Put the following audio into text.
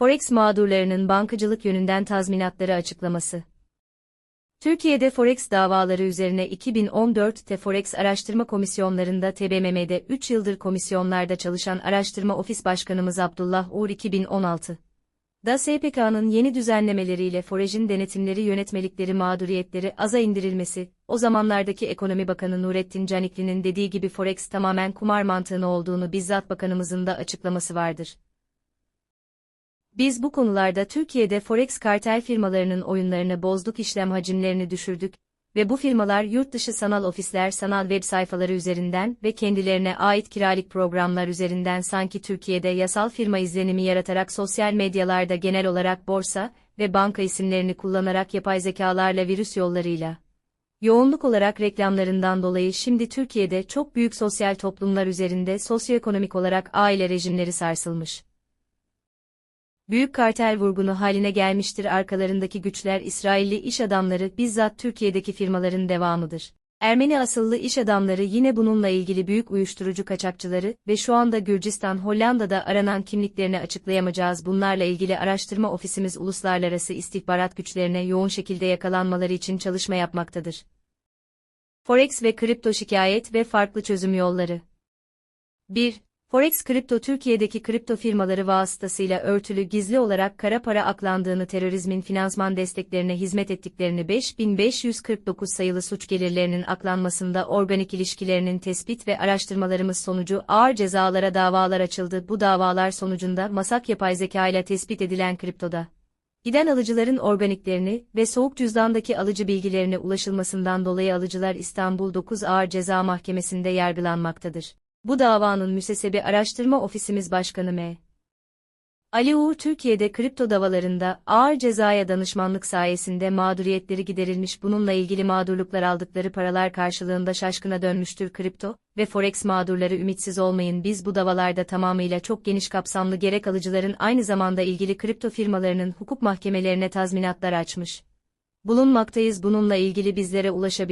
Forex mağdurlarının bankacılık yönünden tazminatları açıklaması. Türkiye'de Forex davaları üzerine 2014'te Forex Araştırma Komisyonlarında TBMM'de 3 yıldır komisyonlarda çalışan Araştırma Ofis Başkanımız Abdullah Uğur 2016. Da SPK'nın yeni düzenlemeleriyle Forej'in denetimleri yönetmelikleri mağduriyetleri aza indirilmesi, o zamanlardaki Ekonomi Bakanı Nurettin Canikli'nin dediği gibi Forex tamamen kumar mantığını olduğunu bizzat bakanımızın da açıklaması vardır. Biz bu konularda Türkiye'de Forex kartel firmalarının oyunlarını bozduk işlem hacimlerini düşürdük ve bu firmalar yurt dışı sanal ofisler sanal web sayfaları üzerinden ve kendilerine ait kiralık programlar üzerinden sanki Türkiye'de yasal firma izlenimi yaratarak sosyal medyalarda genel olarak borsa ve banka isimlerini kullanarak yapay zekalarla virüs yollarıyla yoğunluk olarak reklamlarından dolayı şimdi Türkiye'de çok büyük sosyal toplumlar üzerinde sosyoekonomik olarak aile rejimleri sarsılmış büyük kartel vurgunu haline gelmiştir arkalarındaki güçler İsrailli iş adamları bizzat Türkiye'deki firmaların devamıdır. Ermeni asıllı iş adamları yine bununla ilgili büyük uyuşturucu kaçakçıları ve şu anda Gürcistan Hollanda'da aranan kimliklerini açıklayamayacağız bunlarla ilgili araştırma ofisimiz uluslararası istihbarat güçlerine yoğun şekilde yakalanmaları için çalışma yapmaktadır. Forex ve kripto şikayet ve farklı çözüm yolları 1. Forex Kripto Türkiye'deki kripto firmaları vasıtasıyla örtülü gizli olarak kara para aklandığını terörizmin finansman desteklerine hizmet ettiklerini 5549 sayılı suç gelirlerinin aklanmasında organik ilişkilerinin tespit ve araştırmalarımız sonucu ağır cezalara davalar açıldı. Bu davalar sonucunda masak yapay zeka ile tespit edilen kriptoda giden alıcıların organiklerini ve soğuk cüzdandaki alıcı bilgilerine ulaşılmasından dolayı alıcılar İstanbul 9 Ağır Ceza Mahkemesi'nde yargılanmaktadır. Bu davanın müsesebi araştırma ofisimiz başkanı M. Ali Uğur Türkiye'de kripto davalarında ağır cezaya danışmanlık sayesinde mağduriyetleri giderilmiş bununla ilgili mağdurluklar aldıkları paralar karşılığında şaşkına dönmüştür kripto ve forex mağdurları ümitsiz olmayın biz bu davalarda tamamıyla çok geniş kapsamlı gerek alıcıların aynı zamanda ilgili kripto firmalarının hukuk mahkemelerine tazminatlar açmış. Bulunmaktayız bununla ilgili bizlere ulaşabilir.